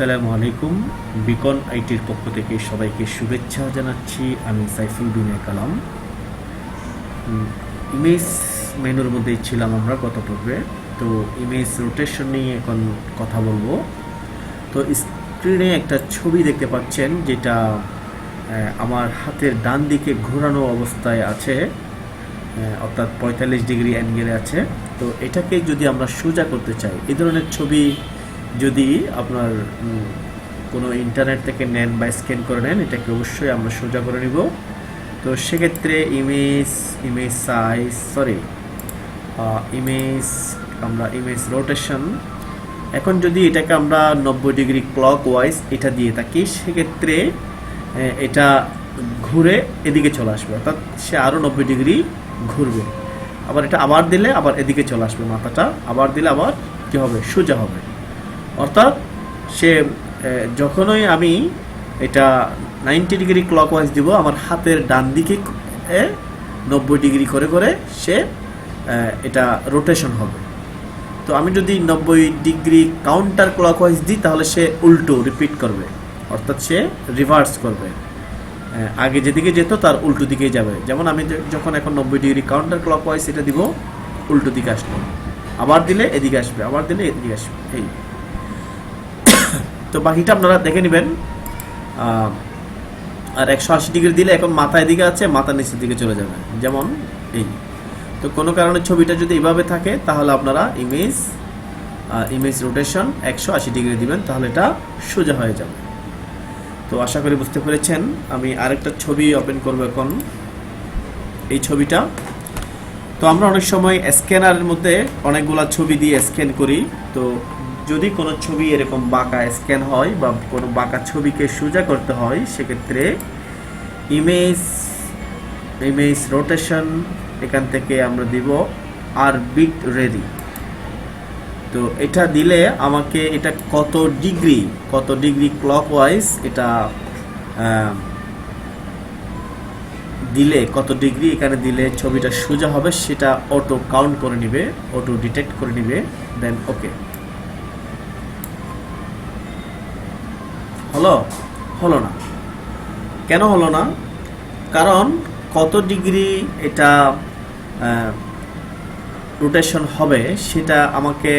আসসালামু আলাইকুম। বিকন আইটির পক্ষ থেকে সবাইকে শুভেচ্ছা জানাচ্ছি। আমি সাইফুল বিনয় কালাম। ইমেজ মেনুর মধ্যেই ছিলাম আমরা গত পর্বে। তো ইমেজ রোটেশন নিয়ে এখন কথা বলব। তো স্ক্রিনে একটা ছবি দেখতে পাচ্ছেন যেটা আমার হাতের ডান দিকে ঘোরানো অবস্থায় আছে। অর্থাৎ পঁয়তাল্লিশ ডিগ্রি অ্যাঙ্গেলে আছে। তো এটাকে যদি আমরা সোজা করতে চাই, এই ধরনের ছবি যদি আপনার কোনো ইন্টারনেট থেকে নেন বা স্ক্যান করে নেন, এটাকে অবশ্যই আমরা সোজা করে নিব। তো সেক্ষেত্রে image image size sorry image আমরা ইমেজ রোটেশন এখন যদি এটাকে আমরা নব্বই ডিগ্রি ক্লক ওয়াইজ এটা দিয়ে থাকি, সেক্ষেত্রে এটা ঘুরে এদিকে চলে আসবে, অর্থাৎ সে আরও নব্বই ডিগ্রি ঘুরবে। আবার এটা আবার দিলে আবার এদিকে চলে আসবে মাথাটা, আবার দিলে আবার কী হবে? সোজা হবে। অর্থাৎ সে যখনই আমি এটা নাইনটি ডিগ্রি ক্লক ওয়াইজ দিব, আমার হাতের ডান দিকে নব্বই ডিগ্রি করে করে সে এটা রোটেশন হবে। তো আমি যদি নব্বই ডিগ্রি কাউন্টার ক্লক ওয়াইজ দিই, তাহলে সে উল্টো রিপিট করবে। অর্থাৎ সে রিভার্স করবে। আগে যেদিকে যেত, তার উল্টো দিকে যাবে। যেমন আমি যখন এখন নব্বই ডিগ্রি কাউন্টার ক্লক ওয়াইজ এটা দিব, উল্টো দিকে আসলো। আবার দিলে এদিকে আসবে, আবার দিলে এদিকে আসবে। এই। তো বাকিটা আপনারা দেখে নেবেন। আর একশো আশি ডিগ্রি দিলে এখন মাথা এদিকে আছে, মাথা নিচের দিকে চলে যাবে। যেমন এই। তো কোনো কারণে ছবিটা যদি এভাবে থাকে, তাহলে আপনারা ইমেজ ইমেজ রোটেশন একশো আশি ডিগ্রি দিবেন, তাহলে এটা সোজা হয়ে যাবে। তো আশা করি বুঝতে পেরেছেন। আমি আরেকটা ছবি ওপেন করব এখন। এই ছবিটা। তো আমরা অনেক সময় স্ক্যানারের মধ্যে অনেকগুলা ছবি দিয়ে স্ক্যান করি। তো যদি কোনো ছবি এরকম বাঁকা স্ক্যান হয় বা কোনো বাঁকা ছবিকে সোজা করতে হয়, সেক্ষেত্রে ইমেজ ইমেজ রোটেশন এখান থেকে আমরা দিব আর বিট রেডি। তো এটা দিলে আমাকে এটা কত ডিগ্রি কত ডিগ্রি ক্লক ওয়াইজ এটা দিলে, কত ডিগ্রি এখানে দিলে ছবিটা সোজা হবে, সেটা অটো কাউন্ট করে নিবে অটো ডিটেক্ট করে নিবে দেন ওকে হলো? হলো না। কেন হলো না? কারণ কত ডিগ্রি এটা রোটেশন হবে সেটা আমাকে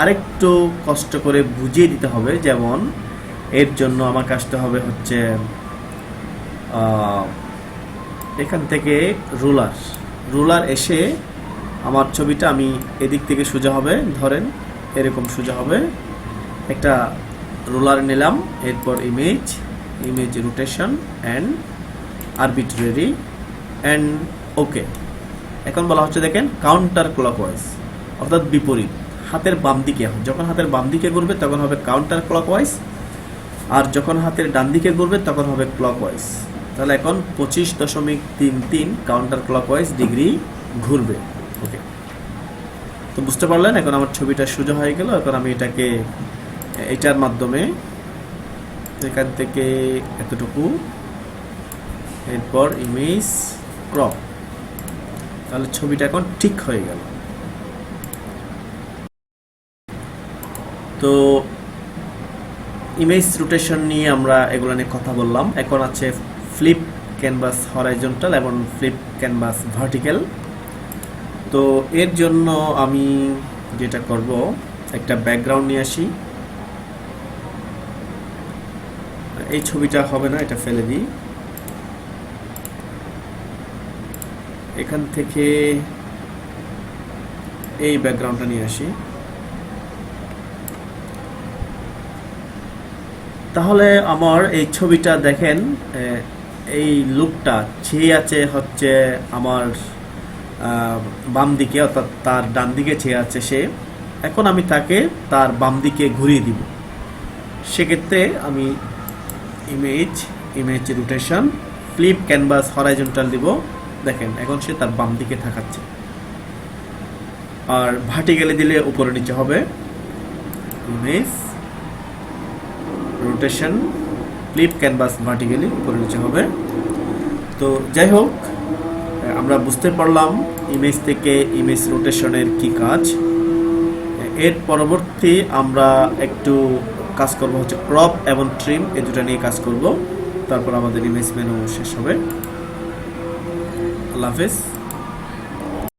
আরেকটু কষ্ট করে বুঝিয়ে দিতে হবে। যেমন এর জন্য আমাকে আসতে হবে হচ্ছে এখান থেকে রুলার রুলার এসে আমার ছবিটা আমি এদিক থেকে সোজা হবে, ধরেন এরকম সোজা হবে। একটা রুলার নিলাম, এরপর image image rotation and arbitrary and okay এখন বলা হচ্ছে দেখেন কাউন্টার ক্লকওয়াইজ অর্থাৎ বিপরীত, হাতের বাম দিকে এখন যখন হাতের বাম দিকে ঘুরবে, তখন হবে কাউন্টার ক্লকওয়াইজ আর যখন হাতের ডান দিকে ঘুরবে, তখন হবে ক্লকওয়াইজ তাহলে এখন পঁচিশ দশমিক তিন তিন কাউন্টার ক্লকওয়াইজ ডিগ্রি ঘুরবে। ওকে তো বুঝতে পারলেন, এখন আমার ছবিটা সোজা হয়ে গেল, এখন আমি এটাকে এটার মাধ্যমে এখান থেকে এতটুকু। এরপর ইমেজ ক্রপ তাহলে ছবিটা এখন ঠিক হয়ে গেল। তো ইমেজ রোটেশন নিয়ে আমরা এগুলো নিয়ে কথা বললাম। এখন আছে ফ্লিপ ক্যানভাস হরাইজন্টাল এবং ফ্লিপ ক্যানভাস ভার্টিক্যাল তো এর জন্য আমি যেটা করব, একটা ব্যাকগ্রাউন্ড নিয়ে আসি। এই ছবিটা হবে না, এটা ফেলে দিই। এখান থেকে এই ব্যাকগ্রাউন্ডটা নিয়ে আসি। তাহলে আমার এই ছবিটা দেখেন এই লুকটা ছেয়ে আছে হচ্ছে আমার বাম দিকে, অর্থাৎ তার ডান দিকে ছেয়ে আছে সে। এখন আমি তাকে তার বাম দিকে ঘুরিয়ে দিব। সেক্ষেত্রে আমি image image rotation flip canvas horizontal দিব। দেখেন, এখন সে তার বাম দিকে থাকাচ্ছে। আর ভার্টিক্যালি দিলে উপরে নিচে হবে। Image rotation flip canvas vertically উপরে নিচে হবে। তো যাই হোক, আমরা বুঝতে পারলাম ইমেজ থেকে ইমেজ রোটেশনের কি কাজ। এর পরবর্তী আমরা একটু কাজ করব হচ্ছে ক্রপ এবং ট্রিম এই দুটা নিয়ে কাজ করব। তারপর আমাদের ইমেজ মেনু শেষ হবে। আল্লাহ হাফেজ।